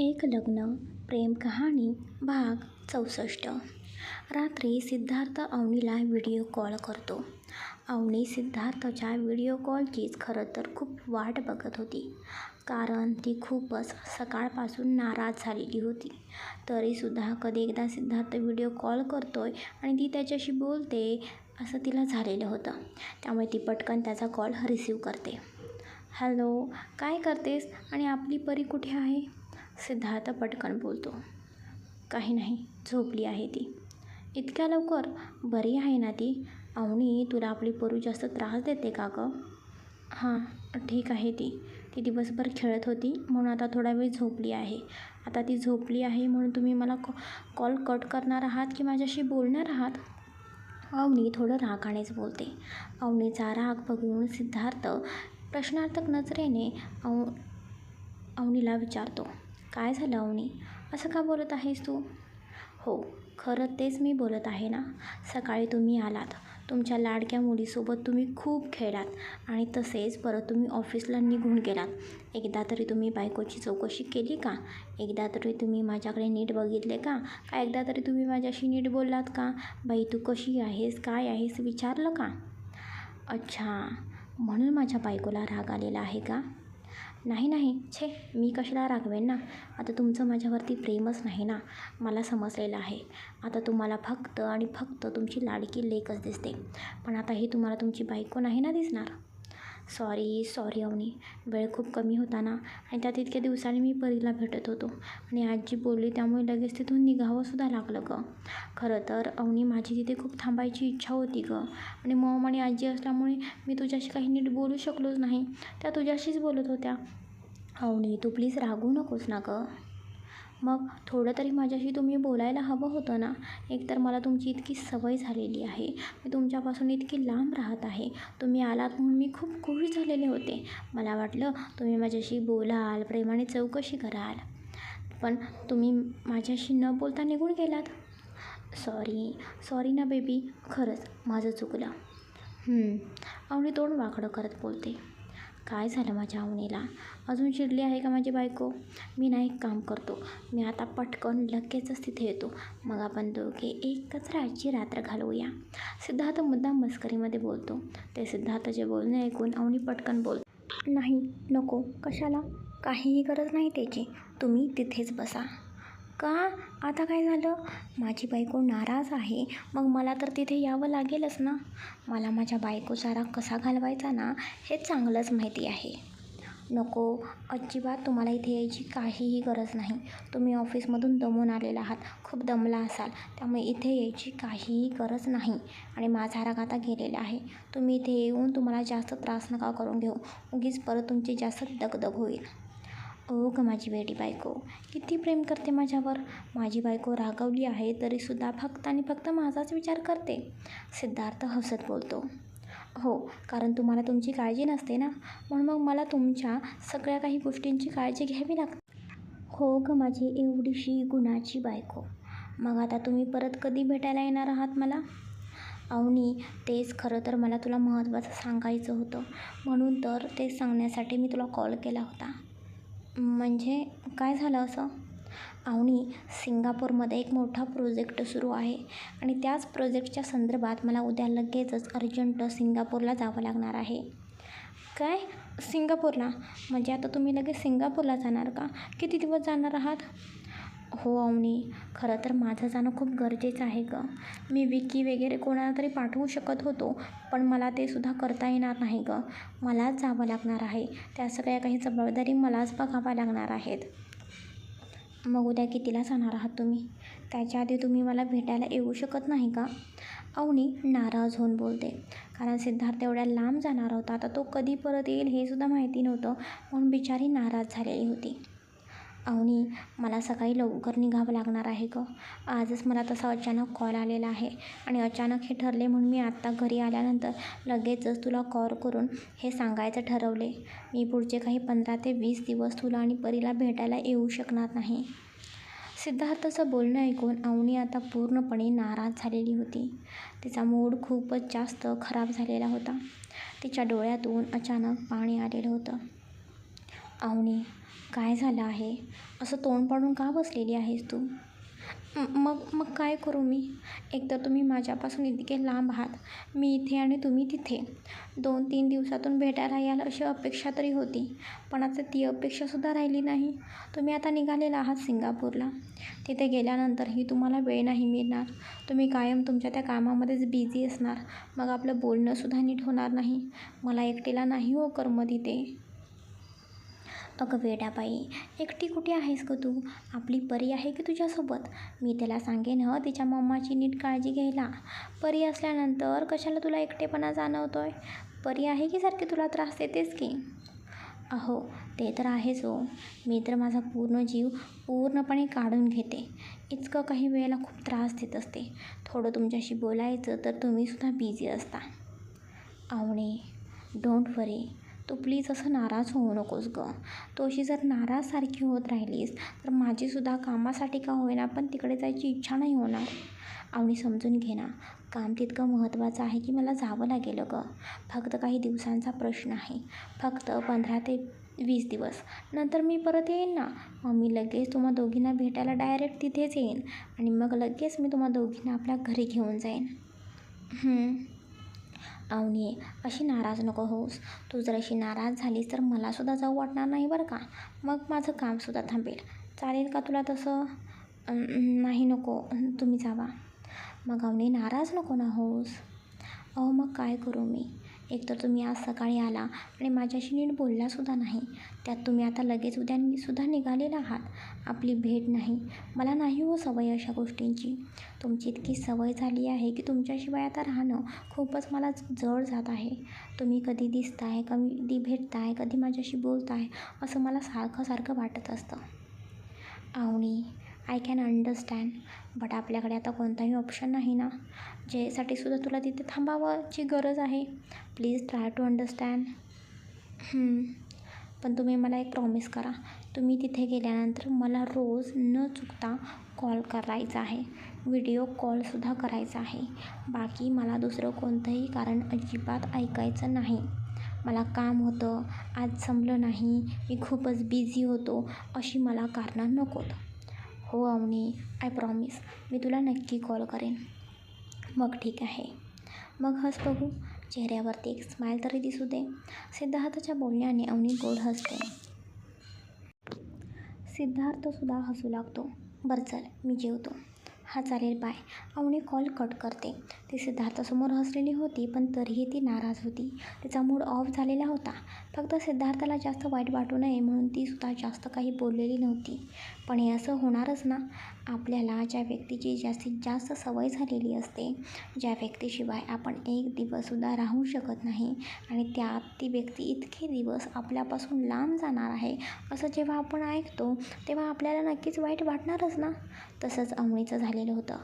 एक लग्न प्रेम कहाणी भाग चौसष्ट रात्री सिद्धार्थ अवनीला व्हिडिओ कॉल करतो. अवनी सिद्धार्थच्या व्हिडिओ कॉलचीच खरं तर खूप वाट बघत होती. कारण ती खूपच सकाळपासून नाराज झालेली होती. तरीसुद्धा कधी एकदा सिद्धार्थ व्हिडिओ कॉल करतोय आणि ती त्याच्याशी बोलते असं तिला झालेलं होतं. त्यामुळे ती पटकन त्याचा कॉल रिसीव करते. हॅलो, काय करतेस आणि आपली परी कुठे आहे? सिद्धार्थ पटकन बोलतो. काही नाही, झोपली आहे ती. इतक्या लवकर? बरी आहे ना ती? अवनी, तुला आपली परू जास्त त्रास देते का गं? हां, ठीक आहे ती. ती दिवसभर खेळत होती म्हणून आता थोडा वेळ झोपली आहे. आता ती झोपली आहे म्हणून तुम्ही मला कॉल कट करणार आहात की माझ्याशी बोलणार आहात? अवनी थोडं रागानेच बोलते. अवनीचा राग बघून सिद्धार्थ प्रश्नार्थक नजरेने अवनीला विचारतो. काय झालं अवनी? असं का बोलत आहेस तू? हो, खरं तेच मी बोलत आहे ना. सकाळी तुम्ही आलात. तुमच्या लाडक्या मुलीसोबत तुम्ही खूप खेळलात आणि तसेच परत तुम्ही ऑफिसला निघून गेलात. एकदा तरी तुम्ही बायकोची चौकशी केली का? एकदा तरी तुम्ही माझ्याकडे नीट बघितले का? का एकदा तरी तुम्ही माझ्याशी नीट बोललात का? बाई तू कशी आहेस, काय आहेस विचारलं का? अच्छा, म्हणून माझ्या बायकोला राग आलेला आहे का? नाही नाही, छे मी कशाला रागवेन ना. आता तुमचं माझ्यावरती प्रेमच नाही ना. मला समजलेलं आहे. आता तुम्हाला फक्त आणि फक्त तुमची लाडकी लेकच दिसते. पण आता ही तुम्हाला तुमची बायको नाही ना दिसणार. Sorry sorry Avani. वेळ खूप कमी होता ना आणि त्यात इतक्या दिवसांनी मी परीला भेटत होतो आणि आजी बोलली त्यामुळे लगेच तिथून निघावंसुद्धा लागलं गं. खरं तर अवनी माझी तिथे खूप थांबायची इच्छा होती गं आणि मॉम आणि आजी असल्यामुळे मी तुझ्याशी काही नीट बोलू शकलोच नाही. त्या तुझ्याशीच बोलत होत्या. अवनी तू प्लीज रागवू नकोस ना गं. मग थोडं तरी माझ्याशी तुम्ही बोलायला हवं होतं ना. एकतर मला तुमची इतकी सवय झालेली आहे. मी तुमच्यापासून इतकी लांब राहत आहे. तुम्ही आलात म्हणून मी खूप खुश झालेले होते. मला वाटलं तुम्ही माझ्याशी बोलाल, प्रेमाने चौकशी कराल. पण तुम्ही माझ्याशी न बोलता निघून गेलात. सॉरी सॉरी ना बेबी. खरंच माझं चुकलं. हम्म, अवनी तोंड वाकडं करत बोलते. काय झालं माझ्या अवनीला? अजून चिडली आहे का माझी बायको? मी ना एक काम करतो. मी आता पटकन लगेचच तिथे येतो. मग आपण दोघे एकच रातची रात्र घालवूया. सिद्धार्थ मुद्दाम मस्करीमध्ये बोलतो. ते सिद्धार्थचे बोलणे ऐकून अवनी पटकन बोलतो नाही, नको. कशाला? काहीही गरज नाही त्याची. तुम्ही तिथेच बसा. का? आता काय झालं? माझी बायको नाराज आहे मग मला तर तिथे यावं लागेलच ना. मला माझ्या बायकोचा राग कसा घालवायचा ना हे चांगलंच माहिती आहे. नको, अजिबात तुम्हाला इथे यायची काहीही गरज नाही. तुम्ही ऑफिसमधून दमून आलेला आहात. खूप दमला असाल. त्यामुळे इथे यायची काहीही गरज नाही आणि माझा राग आता गेलेला आहे. तुम्ही इथे येऊन तुम्हाला जास्त त्रास नका करून घेऊ. उगीच परत तुमची जास्त दगदग होईल. ओ गं माझी वेडी बायको. किती प्रेम करते माझ्यावर. माझी बायको रागावली आहे तरीसुद्धा फक्त आणि फक्त माझाच विचार करते. सिद्धार्थ हसत बोलतो. हो, कारण तुम्हाला तुमची काळजी नसते ना. म्हणून मग मला तुमच्या सगळ्या काही गोष्टींची काळजी घ्यावी लागते. हो गं माझी एवढीशी गुणाची बायको. मग आता तुम्ही परत कधी भेटायला येणार आहात मला? अवनी, तेच खरं तर मला तुला महत्त्वाचं सांगायचं होतं. म्हणून तर ते सांगण्यासाठी मी तुला कॉल केला होता. म्हणजे काय झालं असं? अवनी, सिंगापूरमध्ये एक मोठा प्रोजेक्ट सुरू आहे आणि त्याच प्रोजेक्टच्या संदर्भात मला उद्या लगेचच अर्जंट सिंगापूरला जावं लागणार आहे. काय? सिंगापूरला? म्हणजे आता तुम्ही लगेच सिंगापूरला जाणार का? किती दिवस जाणार आहात? हो अवनी, खरं तर माझं जाणं खूप गरजेचं आहे गं. मी विकी वगैरे कोणाला तरी पाठवू शकत होतो पण मला ते सुद्धा करता येणार नाही गं. मलाच जावं लागणार आहे. त्या सगळ्या काही जबाबदारी मलाच बघाव्या लागणार आहेत. मग उद्या कितीला जाणार आहात तुम्ही? त्याच्या आधी तुम्ही मला भेटायला येऊ शकत नाही का? अवनी नाराज होऊन बोलते. कारण सिद्धार्थ एवढ्या लांब जाणार होता. आता तो कधी परत येईल हे सुद्धा माहिती नव्हतं म्हणून बिचारी नाराज झालेली होती. अवनी, मला सकाळी लवकर निघावं लागणार आहे गं. आजच मला तसा अचानक कॉल आलेला आहे आणि अचानक हे ठरले म्हणून मी आत्ता घरी आल्यानंतर लगेचच तुला कॉल करून हे सांगायचं ठरवले. मी पुढचे काही पंधरा ते वीस दिवस तुला आणि परीला भेटायला येऊ शकणार नाही. सिद्धार्थचं बोलणं ऐकून अवनी आता पूर्णपणे नाराज झालेली होती. तिचा मूड खूपच जास्त खराब झालेला होता. तिच्या डोळ्यातून अचानक पाणी आलेलं होतं. अवनी, काय झालं आहे? असं तोंड पाडून का बसलेली आहेस तू? मग मग काय करू मी? एकतर तुम्ही माझ्यापासून इतके लांब आहात. मी इथे आणि तुम्ही तिथे. दोन तीन दिवसातून भेटायला याल अशी अपेक्षा तरी होती. पण आता ती अपेक्षासुद्धा राहिली नाही. तुम्ही आता निघालेला आहात सिंगापूरला. तिथे गेल्यानंतरही तुम्हाला वेळ नाही मिळणार. तुम्ही कायम तुमच्या त्या कामामध्येच बिझी असणार. मग आपलं बोलणंसुद्धा नीट होणार नाही. मला एकटीला नाही हो कर्म तिथे अगं वेडाबाई एकटी कुठे आहेस ग तू? आपली परी आहे की तुझ्यासोबत? मी त्याला सांगेन हं तिच्या मम्माची नीट काळजी घ्यायला. परी असल्यानंतर कशाला तुला एकटेपणा जाणवतो आहे परी आहे की सारखी तुला त्रास देतेस की? अहो ते तर आहेच हो. मी तर माझा पूर्ण जीव पूर्णपणे काढून घेते. इतकं काही वेळेला खूप त्रास देत असते. थोडं तुमच्याशी बोलायचं तर तुम्हीसुद्धा बिझी असता. आवणे डोंट वरी तू प्लीज असं नाराज होऊ नकोस गं. तू अशी जर नाराजसारखी होत राहिलीस तर माझीसुद्धा कामासाठी का होईना पण तिकडे जायची इच्छा नाही होणार? आवणी समजून घे ना. काम तितकं महत्त्वाचं आहे की मला जावं लागेल गं. फक्त काही दिवसांचा प्रश्न आहे. फक्त पंधरा ते वीस दिवस. नंतर मी परत येईन ना. मग मी लगेच तुम्हा दोघींना भेटायला डायरेक्ट तिथेच येईन. आणि मग लगेच मी तुम्हा दोघींना आपल्या घरी घेऊन जाईन. अवनी अशी नाराज नको होस तू जर अशी नाराज झालीस तर मलासुद्धा जाऊ वाटणार नाही बरं का? मग माझं कामसुद्धा थांबेल. चालेल का तुला तसं? नाही नको. तुम्ही जावा. मग अवनी नाराज नको ना होस अहो मग काय करू मी? एकतर तुम्ही आज सकाळी आला आणि माझ्याशी नीट बोललासुद्धा नाही. त्यात तुम्ही आता लगेच उद्या सुद्धा निघालेला आहात. आपली भेट नाही. मला नाही हो सवय अशा गोष्टींची. तुमची इतकी सवय झाली आहे की तुमच्याशिवाय आता राहणं खूपच मला जड जात आहे. तुम्ही कधी दिसताय कधी भेटताय कधी माझ्याशी बोलताय असं मला सारखं सारखं वाटत असतं. Avani I can understand but आपल्याकडे आता कोणताही ऑप्शन नाही ना. ज्यासाठी सुद्धा तुला तिथे थांबावाची गरज आहे. प्लीज ट्राय टू अंडरस्टँड पण तुम्ही मला एक प्रॉमिस करा. तुम्ही तिथे गेल्यानंतर मला रोज न चुकता कॉल करायचा आहे. व्हिडिओ कॉलसुद्धा करायचा आहे. बाकी मला दुसरं कोणतंही कारण अजिबात ऐकायचं नाही. मला काम होतं. आज जमलं नाही. मी खूपच बिझी होतो. अशी मला कारणं नकोत. हो अवनी. आय प्रॉमिस मी तुला नक्की कॉल करेन. मग ठीक आहे. मग हस बघू. चेहऱ्यावरती एक स्माईल तरी दिसू दे. सिद्धार्थच्या बोलण्याने अवनी गोड हसते. सिद्धार्थसुद्धा हसू लागतो. बरं चल मी जेवतो. हा चालेल बाय अवनी कॉल कट करते. ती सिद्धार्थासमोर हसलेली होती पण तरीही ती नाराज होती. तिचा मूड ऑफ झालेला होता. फक्त सिद्धार्थाला जास्त वाईट वाटू नये म्हणून ती सुद्धा जास्त काही बोललेली नव्हती. पण हे असं होणारच ना? आपल्याला ज्या व्यक्तीची जास्तीत जास्त सवय झालेली असते ज्या व्यक्तीशिवाय आपण एक दिवससुद्धा राहू शकत नाही आणि त्यात ती व्यक्ती इतके दिवस आपल्यापासून लांब जाणार आहे असं जेव्हा आपण ऐकतो तेव्हा आपल्याला नक्कीच वाईट वाटणारच ना? तसंच अवणीचं झालेलं होतं.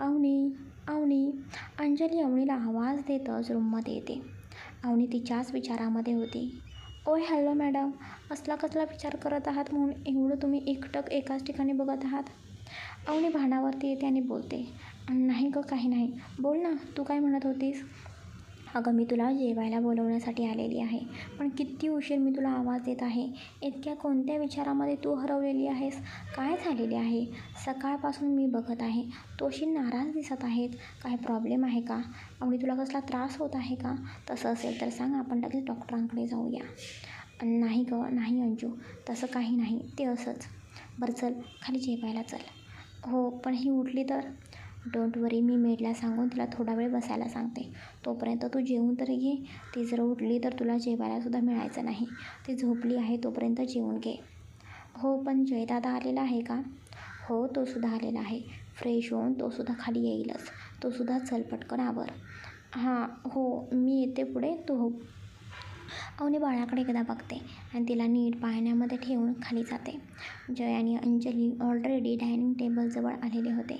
अवनी अवनी अंजली अवनीला आवाज देतच रूममध्ये येते. अवनी तिच्याच विचारामध्ये होती. ओय हॅलो मॅडम असला कसला विचार करत आहात म्हणून एवढं तुम्ही एकटक एकाच ठिकाणी बघत आहात? अवनी भानावरती येते आणि बोलते. नाही ग काही नाही. बोल ना तू काय म्हणत होतीस? अगं मी तुला जेवायला बोलवण्यासाठी आलेली आहे. पण किती उशीर मी तुला आवाज देत आहे. इतक्या कोणत्या विचारामध्ये तू हरवलेली आहेस? काय झालेले आहे? सकाळपासून मी बघत आहे. तोशी नाराज दिसत आहेत. काय प्रॉब्लेम आहे का? आणि तुला कसला त्रास होत आहे का? तसं असेल तर सांग. आपण लगेच डॉक्टरांकडे जाऊया. नाही ग नाही अंजू. तसं काही नाही. ते असंच. बरं चल. खाली जेवायला चल. हो पण ही उठली तर? डोंट वरी मी मेडला सांगून तिला थोडा वेळ बसायला सांगते. तोपर्यंत तू जेवून तरी घे. ती जर उठली तर तुला जेवायलासुद्धा मिळायचं नाही. ती झोपली आहे तोपर्यंत जेवून घे. हो पण जयदादा आलेला आहे का? हो तो सुद्धा आलेला आहे. फ्रेश होऊन तोसुद्धा खाली येईलच. तो सुद्धा चल पटकन आवर. हां हो मी येते पुढे. तू हो अवनी बाळाकडे एकदा बघते आणि तिला नीट पाळण्यामध्ये ठेवून खाली जाते. जय आणि अंजली ऑलरेडी डायनिंग टेबलजवळ आलेले होते.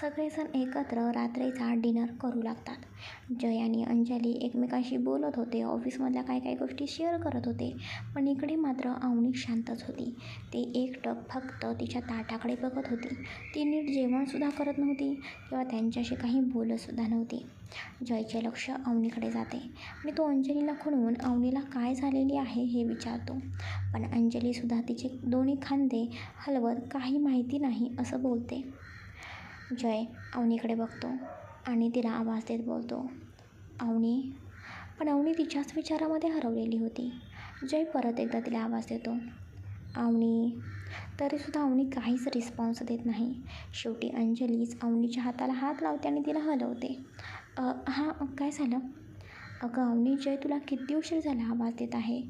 सगळेजण एकत्र रात्रीचा डिनर करू लागतात. जय आणि अंजली एकमेकांशी बोलत होते ऑफिसमधल्या काही काही गोष्टी शेअर करत होते पण इकडे मात्र अवनी शांतच होती. ती एकटक फक्त तिच्या ताटाकडे बघत होती. ती नीट जेवणसुद्धा करत नव्हती किंवा त्यांच्याशी काही बोलतसुद्धा नव्हती. जयचे लक्ष अवनीकडे जाते. आणि तो अंजलीला खुणवून अवनीला काय झालेली आहे हे विचारतो. पण अंजलीसुद्धा तिचे दोन्ही खांदे हलवत काही माहिती नाही असं बोलते. जय अवनीकडे बघतो आणि तिला आवाज देत बोलतो. अवनी पण अवनी तिच्याच विचारामध्ये हरवलेली होती. जय परत एकदा तिला आवाज देतो. अवनी तरीसुद्धा अवनी काहीच रिस्पॉन्स देत नाही. शेवटी अंजलीच अवनीच्या हाताला हात लावते आणि तिला हलवते. हां काय झालं? अगं अवनी जय तुला किती उशीर झाला आवाज देत आहे?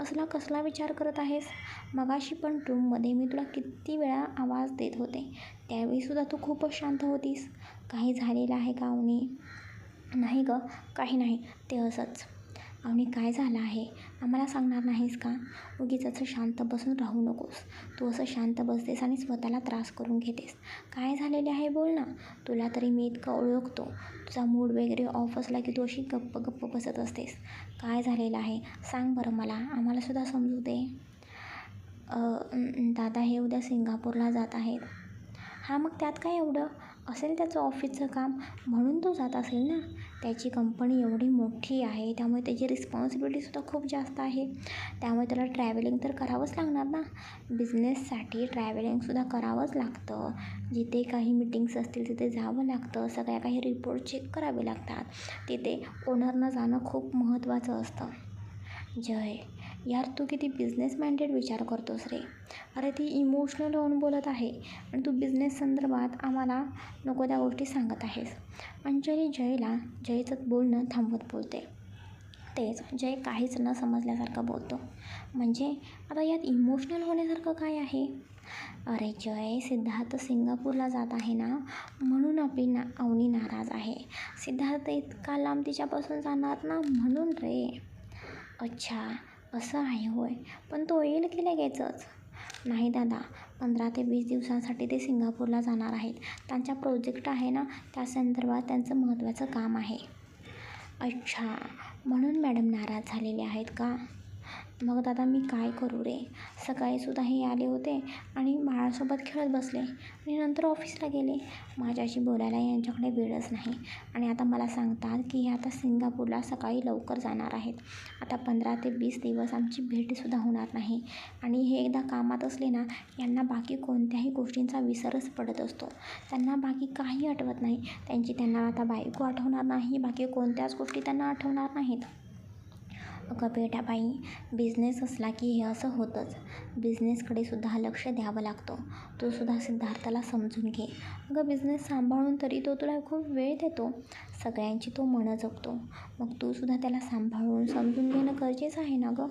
असला कसला विचार करत आहेस? मगाशी पण रूममध्ये मी तुला किती वेळा आवाज देत होते. त्यावेळीसुद्धा तू खूपच शांत होतीस. काही झालेलं आहे का अवनी नाही गं काही नाही. ते असंच. अवनी काय झालं आहे? आम्हाला सांगणार नाहीस का? उगीच असं शांत बसून राहू नकोस. तू असं शांत बसतेस आणि स्वतःला त्रास करून घेतेस. काय झालेले आहे बोल ना. तुला तरी मी इतकं ओळखतो. तुझा मूड वगैरे ऑफ असला की तू अशी गप्प गप्प बसत असतेस. काय झालेलं आहे? सांग बरं मला. आम्हालासुद्धा समजू दे. दादा हे उद्या सिंगापूरला जात आहेत. हां मग त्यात काय एवढं? असेल त्याचं ऑफिसचं काम. म्हणून तो जात असेल ना? त्याची कंपनी एवढी मोठी आहे त्यामुळे त्याची रिस्पॉन्सिबिलिटीसुद्धा खूप जास्त आहे. त्यामुळे त्याला ट्रॅव्हलिंग तर करावंच लागणार ना? बिझनेससाठी ट्रॅव्हलिंगसुद्धा करावंच लागतं. जिथे काही मीटिंग्स असतील तिथे जावं लागतं. सगळ्या काही रिपोर्ट चेक करावे लागतात. तिथे ओनरनं जाणं खूप महत्त्वाचं असतं. जय. यार तू किती बिझनेस माइंडेड विचार करतोस रे. अरे ती इमोशनल होऊन बोलत आहे. आणि तू बिझनेस संदर्भात आम्हाला नको त्या गोष्टी सांगत आहेस. अंजली जयला जयचं बोलणं थांबवत बोलते. तेच जय काहीच न समजल्यासारखं बोलतो. म्हणजे आता यात इमोशनल होण्यासारखं काय आहे? अरे जय सिद्धार्थ सिंगापूरला जात आहे ना म्हणून आपली ना अवनी नाराज आहे. सिद्धार्थ इतका लांब तिच्यापासून जाणार ना म्हणून रे. अच्छा असं आहे होय. पण तो येईल की लगेचच? नाही दादा पंधरा ते वीस दिवसांसाठी ते सिंगापूरला जाणार आहेत. त्यांचा प्रोजेक्ट आहे ना त्या संदर्भात त्यांचं महत्त्वाचं काम आहे. अच्छा म्हणून मॅडम नाराज झालेले आहेत का? मग दादा मी काय करू रे? सकाळीसुद्धा हे आले होते आणि बाळासोबत खेळत बसले. आणि नंतर ऑफिसला गेले. माझ्याशी बोलायला यांच्याकडे वेळच नाही. आणि आता मला सांगतात की हे आता सिंगापूरला सकाळी लवकर जाणार आहेत. आता पंधरा ते वीस दिवस आमची भेटसुद्धा होणार नाही. आणि हे एकदा कामात असले ना यांना बाकी कोणत्याही गोष्टींचा विसरच पडत असतो. त्यांना बाकी काही आठवत नाही. त्यांची त्यांना आता बायको आठवणार नाही बाकी कोणत्याच गोष्टी त्यांना आठवणार नाहीत. अगं बेटा बाई बिझनेस असला की हे असं होतंच. बिझनेसकडे सुद्धा लक्ष द्यावं लागतं. तो सुद्धा सिद्धार्थाला समजून घे. अगं बिझनेस सांभाळून तरी तो तुला खूप वेळ देतो. सगळ्यांची तो मनं जगतो मग तू सुद्धा त्याला सांभाळून समजून घेणं गरजेचं आहे ना गं?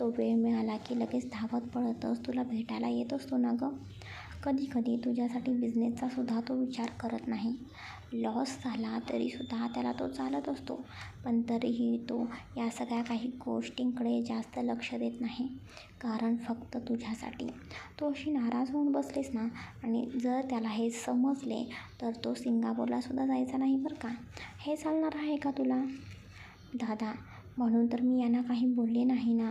तो वेळ मिळाला की लगेच धावत पळतच तुला भेटायला येत असतो ना गं? कधी कधी तुझ्यासाठी बिझनेसचा सुद्धा तो विचार करत नाही. लॉस झाला तरीसुद्धा त्याला तो चालत असतो. पण तरीही तो या सगळ्या काही गोष्टींकडे जास्त लक्ष देत नाही. कारण फक्त तुझ्यासाठी. तो अशी नाराज होऊन बसलेस ना आणि जर त्याला हे समजले तर तो सिंगापूरलासुद्धा जायचा नाही बरं का? हे चालणार आहे का तुला? दादा म्हणून तर मी यांना काही बोलले नाही ना.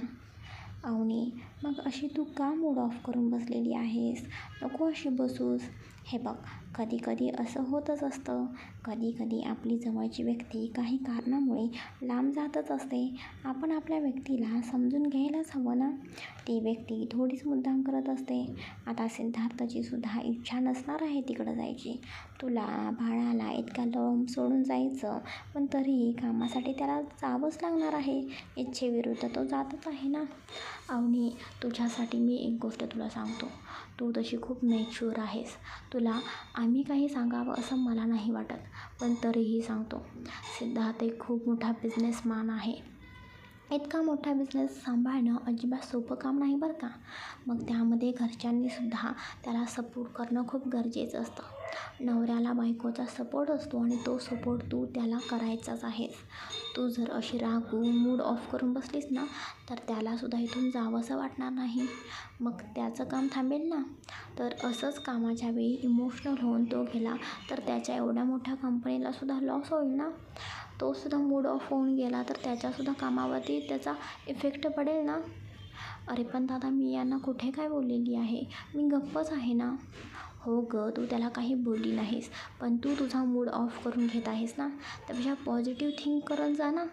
अवनी मग अशी तू का मूड ऑफ करून बसलेली आहेस? नको अशी बसूस. हे बघ कधी कधी असं होतच असतं. कधी कधी आपली जवळची व्यक्ती काही कारणामुळे लांब जातच असते. आपण आपल्या व्यक्तीला समजून घ्यायलाच हवं ना? ती व्यक्ती थोडीच मुद्दाम करत असते. आता सिद्धार्थची सुद्धा इच्छा नसणार आहे तिकडं जायची. तुला बाळाला इतका लंब सोडून जायचं पण तरीही कामासाठी त्याला जावंच लागणार आहे. इच्छेविरुद्ध तो जातच आहे ना? अवनी तुझ्यासाठी मी एक गोष्ट तुला सांगतो. तू तशी खूप मॅच्युअर आहेस. तुला आम्ही काही सांगावं असं मला नाही वाटत पण तरीही सांगतो. सिद्धार्थ एक खूप मोठा बिझनेसमॅन आहे. इतका मोठा बिझनेस सांभाळणं अजिबात सोपं काम नाही बरं का? मग त्यामध्ये घरच्यांनीसुद्धा त्याला सपोर्ट करणं खूप गरजेचं असतं. नवऱ्याला बायकोचा सपोर्ट असतो आणि तो सपोर्ट तू त्याला करायचाच आहेस. तू जर अशी रागून मूड ऑफ करून बसलीस ना तर त्यालासुद्धा इथून जावंसं वाटणार नाही. मग त्याचं काम थांबेल ना? तर असंच कामाच्या वेळी इमोशनल होऊन तो गेला तर त्याच्या एवढ्या मोठ्या कंपनीलासुद्धा लॉस होईल ना? तोसुद्धा मूड ऑफ होऊन गेला तर त्याच्यासुद्धा कामावरती त्याचा इफेक्ट पडेल ना? अरे पण दादा मी यांना कुठे काय बोललेली आहे? मी गप्पच आहे ना? हो गं तू त्याला काही बोलली नाहीस पण तू तुझा मूड ऑफ करून घेत आहेस ना? त्यापेक्षा पॉझिटिव्ह थिंक करत जा ना.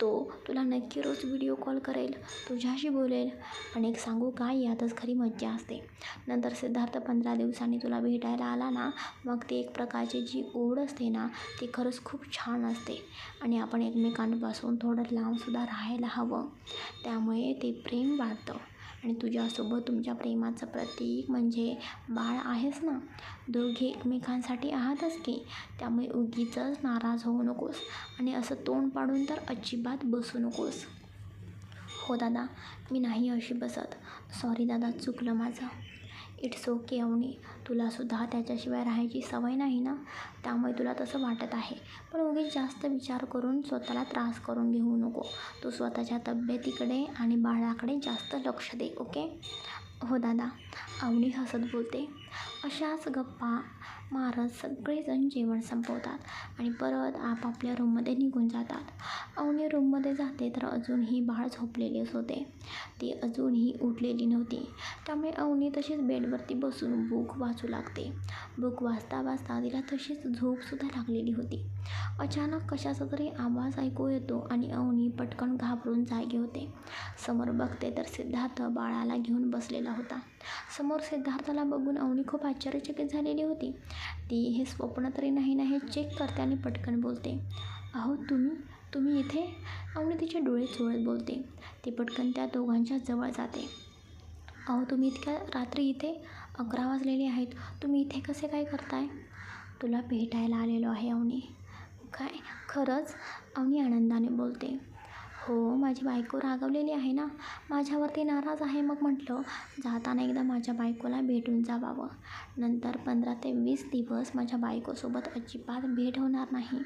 तो तुला नक्की रोज व्हिडिओ कॉल करेल तुझ्याशी बोलेल आणि एक सांगू काय यातच खरी मज्जा असते. नंतर सिद्धार्थ पंधरा दिवसांनी तुला भेटायला आला ना मग ती एक प्रकारची जी ओढ असते ना ती खरंच खूप छान असते. आणि आपण एकमेकांपासून थोडं लांबसुद्धा राहायला हवं. त्यामुळे ते प्रेम वाढतं. आणि तुझ्यासोबत तुमच्या प्रेमाचं प्रतीक म्हणजे बाळ आहेस ना? दोघे एकमेकांसाठी आहातच की. त्यामुळे उगीचंच नाराज होऊ नकोस आणि असं तोंड पाडून तर अजिबात बसू नकोस. हो दादा मी नाही अशी बसत. सॉरी दादा चुकलं माझं. It's okay Avni. तुलासुद्धा त्याच्याशिवाय राहायची सवय नाही ना? त्यामुळे तुला तसं वाटत आहे. पण उगीच जास्त विचार करून स्वतःला त्रास करून घेऊ नको. तू स्वतःच्या तब्येतीकडे आणि बाळाकडे जास्त लक्ष दे ओके? हो दादा. अवनी हसत बोलते. अशाच गप्पा मारत सगळेजण जेवण संपवतात आणि परत आपापल्या रूममध्ये निघून जातात. अवनी रूममध्ये जाते तर अजूनही बाळ झोपलेलेच होते. ती अजूनही उठलेली नव्हती. त्यामुळे अवनी तशीच बेडवरती बसून बुक वाचू लागते. बुक वाचता वाचता तिला तशीच झोपसुद्धा लागलेली होती. अचानक कशाचा तरी आवाज ऐकू येतो आणि अवनी पटकन घाबरून जागे होते. समोर बघते तर सिद्धार्थ बाळाला घेऊन बसलेला होता. समोर सिद्धार्थाला बघून अवनी खूप आश्चर्यचकित झालेली होती. ती हे स्वप्न तरी नाही ना हे चेक करते आणि पटकन बोलते. अहो तुम्ही तुम्ही इथे? अवनी तिचे डोळे चोळत बोलते. ती पटकन त्या दोघांच्या जवळ जाते. अहो तुम्ही इतक्या रात्री इथे? अकरा वाजलेले आहेत. तुम्ही इथे कसे काय करताय? तुला भेटायला आलेलो आहे अवनी. काय? खरंच? अवनी आनंदाने बोलते. हो माझी बायको रागवलेली आहे ना? माझ्यावरती नाराज आहे. मग म्हटलं जाताना एकदा माझ्या बायकोला भेटून जावावं. नंतर पंधरा ते वीस दिवस माझ्या बायकोसोबत अजिबात भेट होणार नाही.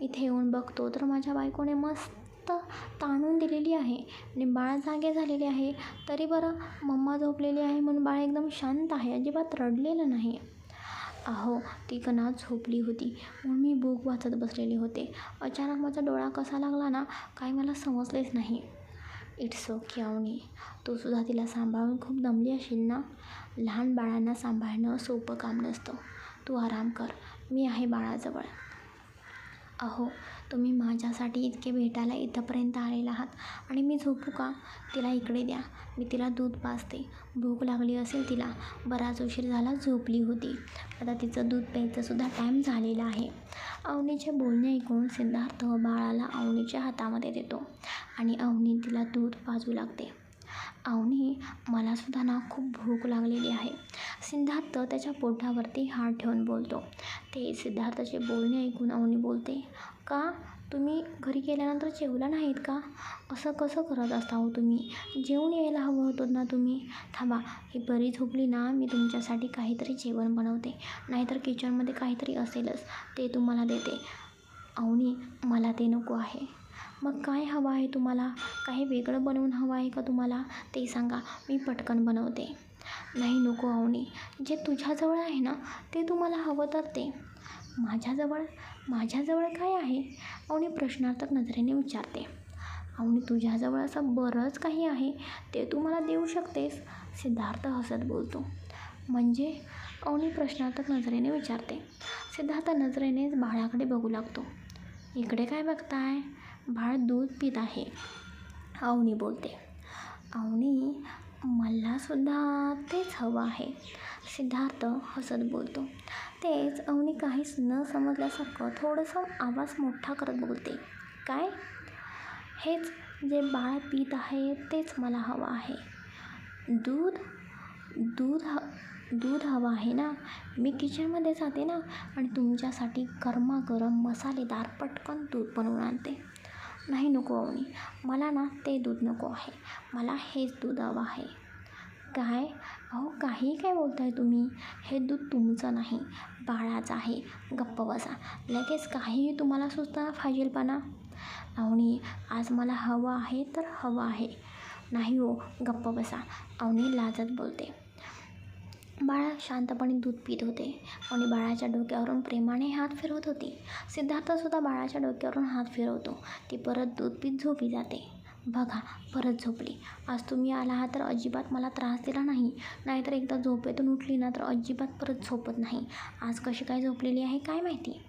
इथे येऊन बघतो तर माझ्या बायकोने मस्त ताणून दिलेली आहे. आणि बाळ जागे झालेले आहे. तरी बरं मम्मा झोपलेली आहे म्हणून बाळ एकदम शांत आहे. अजिबात रडलेलं नाही. अहो ती कणा झोपली होती. म्हणून मी बुक वाचत बसलेले होते. अचानक माझा डोळा कसा लागला ना काय मला समजलेच नाही. It's okay Avni. तू सुद्धा तिला सांभाळून खूप दमली असेल ना? लहान बाळांना सांभाळणं सोपं काम नसतं. तू आराम कर. मी आहे बाळाजवळ. अहो तुम्ही माझ्यासाठी इतके भेटायला इथंपर्यंत आलेला आहात आणि मी झोपू का? तिला इकडे द्या. मी तिला दूध पाजते. भूक लागली असेल तिला. बराच उशीर झाला झोपली होती. आता तिचं दूध प्यायचंसुद्धा टाईम झालेला आहे. अवनीचे बोलणे ऐकून सिद्धार्थ बाळाला अवनीच्या हातामध्ये देतो आणि अवनी तिला दूध पाजू लागते. अवनी मलासुद्धा ना खूप भूक लागलेली आहे. सिद्धार्थ त्याच्या पोटावरती हात ठेवून बोलतो. ते सिद्धार्थाचे बोलणे ऐकून अवनी बोलते का? तुम्ही घरी गेल्यानंतर जेवला नाहीत का? असं कसं करत असता हो तुम्ही? जेवून यायला हवं होतं ना तुम्ही? थांबा ही बरी झोपली ना मी तुमच्यासाठी काहीतरी जेवण बनवते. नाहीतर किचनमध्ये काहीतरी असेलच ते तुम्हाला देते. अवनी मला ते नको आहे. मग काय हवं आहे तुम्हाला? काही वेगळं बनवून हवं आहे का तुम्हाला? ते सांगा. मी पटकन बनवते. नाही नको अवनी जे तुझ्याजवळ आहे ना ते तुम्हाला हवं तर ते माझ्याजवळ माझ्याजवळ काय आहे? अवनी प्रश्नार्थक नजरेने विचारते. अवनी तुझ्याजवळ असं बरंच काही आहे ते तू मला देऊ शकतेस? सिद्धार्थ हसत बोलतो. म्हणजे? अवनी प्रश्नार्थक नजरेने विचारते. सिद्धार्थ नजरेनेच बाळाकडे बघू लागतो. इकडे काय बघताय? बाळ दूध पित आहे. अवनी बोलते. अवनी मलासुद्धा तेच हवं आहे. सिद्धार्थ हसत बोलतो. तेच अवनी काहीच न समजल्यासारखं थोडंसं आवाज मोठा करत बोलते. काय? हेच जे बाळ पित आहे तेच मला हवं आहे. दूध? दूध ह दूध हवं आहे ना? मी किचनमध्ये जाते ना आणि तुमच्यासाठी गरमागरम मसालेदार पटकन दूध बनवून आणते. नाही नको अवनी मला ना ते दूध नको आहे. मला हेच दूध हवं आहे. काय? अहो काही काय बोलताय तुम्ही? हे दूध तुमचं नाही बाळाचं आहे. गप्प बसा. लगेच काहीही तुम्हाला सुचता फाजीलपणा. अवनी आज मला हवं आहे तर हवं आहे. नाही हो गप्प बसा. अवनी लाजत बोलते. बाळा शांतपणे दूध पित होते आणि बाळाच्या डोक्यावरून प्रेमाने हात फिरवत होती. सिद्धार्थसुद्धा बाळाच्या डोक्यावरून हात फिरवतो. ती परत दूध पीत झोपी जाते. बघा परत झोपली. आज तुम्ही आला आहात तर अजिबात मला त्रास दिला नाही. नाहीतर एकदा झोपेतून उठली ना तर अजिबात परत झोपत नाही. आज कशी काय झोपलेली आहे काय माहिती?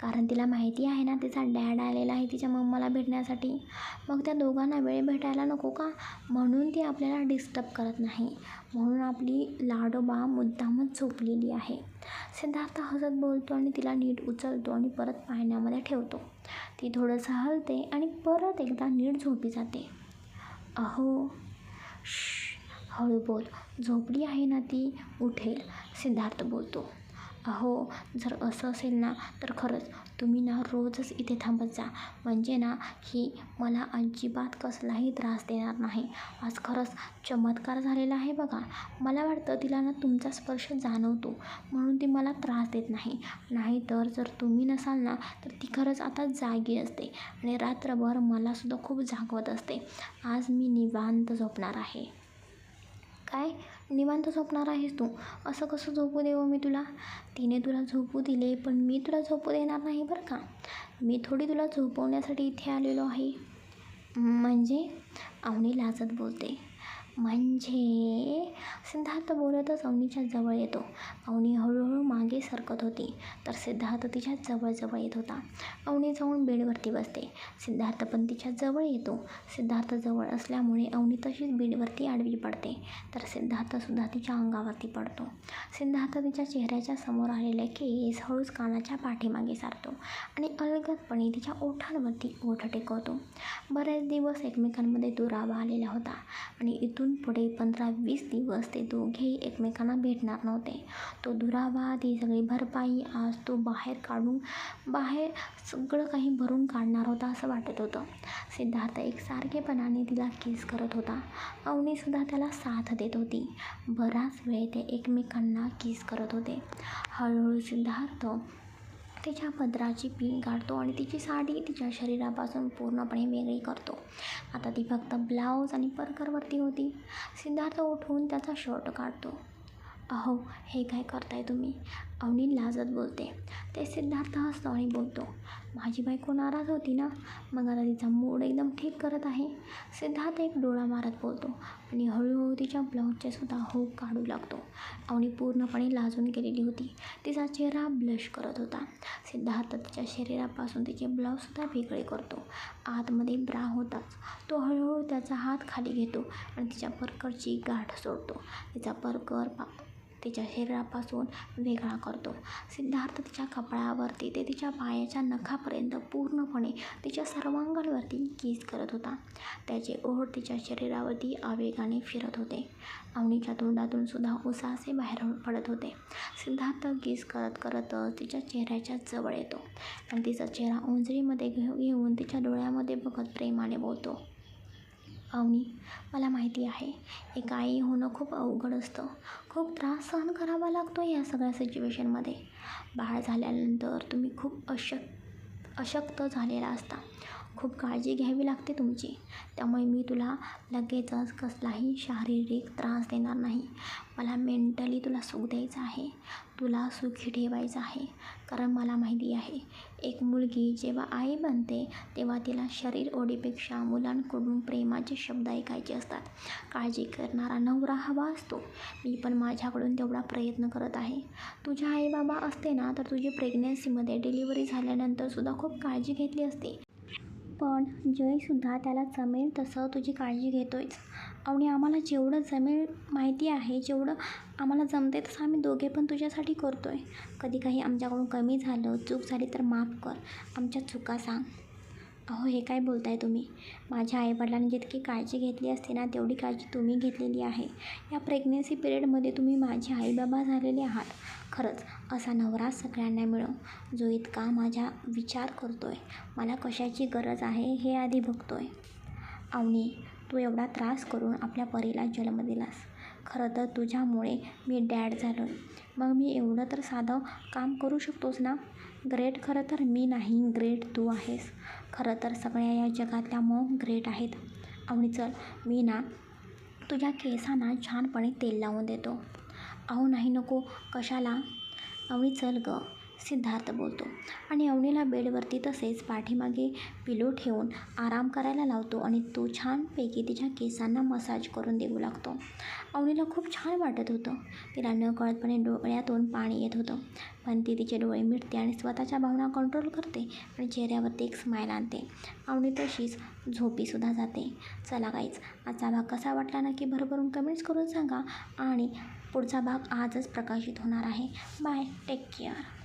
कारण तिला माहिती आहे ना तिचा डॅड आलेला आहे तिच्या मम्माला भेटण्यासाठी. मग त्या दोघांना वेळ भेटायला नको का? म्हणून ती आपल्याला डिस्टर्ब करत नाही. म्हणून आपली लाडोबा मुद्दामच झोपलेली आहे. सिद्धार्थ हसत बोलतो आणि तिला नीट उचलतो आणि परत पाळण्यामध्ये ठेवतो. ती थोडंसं हलते आणि परत एकदा नीट झोपी जाते. अहो हळू बोल. झोपली आहे ना ती? उठेल सिद्धार्थ बोलतो. अहो जर असं असेल ना तर खरंच तुम्ही ना रोजच इथे थांबत जा. म्हणजे ना ही मला अजिबात कसलाही त्रास देणार नाही. आज खरंच चमत्कार झालेला आहे बघा. मला वाटतं तिला ना तुमचा स्पर्श जाणवतो. म्हणून ती मला त्रास देत नाही. नाहीतर जर तुम्ही नसाल ना तर ती खरंच आता जागी असते. आणि रात्रभर मलासुद्धा खूप जागवत असते. आज मी निवांत झोपणार आहे. काय? निवांत झोपणार आहेस तू. असं कसं झोपू देऊ मी तुला? तिने तुला झोपू दिले पण मी तुला झोपू देणार नाही बरं का? मी थोडी तुला झोपवण्यासाठी इथे आलेलो आहे. म्हणजे? अवनी लाजत बोलते. म्हणजे सिद्धार्थ बोलतच अवनीच्या जवळ येतो. अवनी हळूहळू मागे सरकत होती तर सिद्धार्थ तिच्या जवळजवळ येत होता. अवनी जाऊन बेडवरती बसते. सिद्धार्थ पण तिच्या जवळ येतो. सिद्धार्थ जवळ असल्यामुळे अवनी तशीच बेडवरती आडवी पडते तर सिद्धार्थसुद्धा तिच्या अंगावरती पडतो. सिद्धार्थ तिच्या चेहऱ्याच्या समोर आलेले केस हळूच कानाच्या पाठीमागे सारतो आणि अलगदपणे तिच्या ओठांवरती ओठ टेकवतो. बरेच दिवस एकमेकांमध्ये दुरावा आलेला होता आणि इथून पुढे पंधरा वीस दिवस ते दोघेही एकमेकांना भेटणार नव्हते. तो दुरावा ती सगळी भरपाई आज तो बाहेर काढून बाहेर सगळं काही भरून काढणार होता असं वाटत होतं. सिद्धार्थ एक सारखेपणाने तिला किस करत होता. अवनीसुद्धा त्याला साथ देत होती. बराच वेळ ते एकमेकांना किस करत होते. हळूहळू सिद्धार्थ तिच्या पदराची पिन काढतो आणि तिची साडी तिच्या शरीरापासून पूर्णपणे वेगळी करतो. आता ती फक्त ब्लाऊज आणि परकरवरती होती. सिद्धार्थ उठून त्याचा शर्ट काढतो. अहो हे काय करताय तुम्ही? अवनी लाजत बोलते. ते सिद्धार्थ हसतो आणि बोलतो माझी बायको नाराज होती ना मग आता तिचा मूड एकदम ठीक करत आहे. सिद्धार्थ एक डोळा मारत बोलतो आणि हळूहळू तिच्या ब्लाऊजचे सुद्धा होक काढू लागतो. अवनी पूर्णपणे लाजून गेलेली होती. तिचा चेहरा ब्लश करत होता. सिद्धार्थ तिच्या शरीरापासून तिचे ब्लाऊजसुद्धा वेगळे करतो. आतमध्ये ब्रा होताच. तो हळूहळू त्याचा हात खाली घेतो आणि तिच्या परकरची गाठ सोडतो. तिचा परकर पा तिच्या शरीरापासून वेगळा करतो. सिद्धार्थ तिच्या कपड्यावरती ते तिच्या पायाच्या नखापर्यंत पूर्णपणे तिच्या सर्वांगांवरती किस करत होता. त्याचे ओढ तिच्या शरीरावरती आवेगाने फिरत होते. अवनीच्या तोंडातून सुद्धा उसासे बाहेर पडत होते. सिद्धार्थ किस करत करतच तिच्या चेहऱ्याच्या जवळ येतो. आणि तिचा चेहरा उंजरीमध्ये घेऊन तिच्या डोळ्यामध्ये बघत प्रेमाने बोलतो. अवनी मला माहिती आहे. एक आई होणं खूप अवघड असतं. खूप त्रास सहन करावा लागतो या सगळ्या सिच्युएशनमध्ये बाळ झाल्यानंतर तुम्ही खूप अशक अशक्त झालेला असता. खूप काळजी घ्यावी लागते तुमची. त्यामुळे मी तुला लगेचच कसलाही शारीरिक त्रास देणार नाही. मला मेंटली तुला सुख द्यायचं आहे. तुला सुखी ठेवायचं आहे. कारण मला माहिती आहे एक मुलगी जेव्हा आई बनते तेव्हा तिला शरीर ओढीपेक्षा मुलांकडून प्रेमाचे शब्द ऐकायचे असतात. काळजी करणारा नवरा हवा असतो. मी पण माझ्याकडून तेवढा प्रयत्न करत आहे. तुझ्या आई बाबा असते ना तर तुझी प्रेग्नेन्सीमध्ये डिलिव्हरी झाल्यानंतरसुद्धा खूप काळजी घेतली असते. पण जयसुद्धा त्याला जमेल तसं तुझी काळजी घेतोयच. आणि आम्हाला जेवढं जमेल माहिती आहे जेवढं आम्हाला जमते तसं आम्ही दोघे पण तुझ्यासाठी करतो आहे कधी काही आमच्याकडून कमी झालं चूक झाली तर माफ कर. आमच्या चुका सांग. अहो हे काय बोलताय तुम्ही? माझ्या आईवडिलांनी जितकी काळजी घेतली असते ना तेवढी काळजी तुम्ही घेतलेली आहे. या प्रेग्नेन्सी पिरियडमध्ये तुम्ही माझे आईबाबा झालेले आहात. खरंच असा नवरा सगळ्यांना मिळो. जो इतका माझा विचार करतो आहे मला कशाची गरज आहे हे आधी बघतो आहे अवनी तू एवढा त्रास करून आपल्या परीला जन्म दिलास. खरं तर तुझ्यामुळे मी डॅड झालो. आहे मग मी एवढं तर साधं काम करू शकतोस ना? ग्रेट खरं तर मी नाही. ग्रेट तू आहेस. खरं तर सगळ्या या जगातल्या मग ग्रेट आहेत. अवनी चल. मी ना तुझ्या केसांना छानपणे तेल लावून देतो. अहो नाही नको. कशाला? अवनी चल ग. सिद्धार्थ बोलतो. आणि अवनीला बेडवरती तसेच पाठीमागे पिलो ठेवून आराम करायला लावतो आणि तो छानपैकी तिच्या केसांना मसाज करून देऊ लागतो. अवनीला खूप छान वाटत होतं. तिला नकळतपणे डोळ्यातून पाणी येत होतं. पण ती तिचे डोळे मिटते आणि स्वतःच्या भावना कंट्रोल करते आणि चेहऱ्यावरती एक स्माईल आणते. अवनी तशीच झोपीसुद्धा जाते. चला काहीच आजचा भाग कसा वाटला नक्की भरभरून कमेंट्स करून सांगा आणि पुढचा भाग आजच प्रकाशित होणार आहे. Bye take care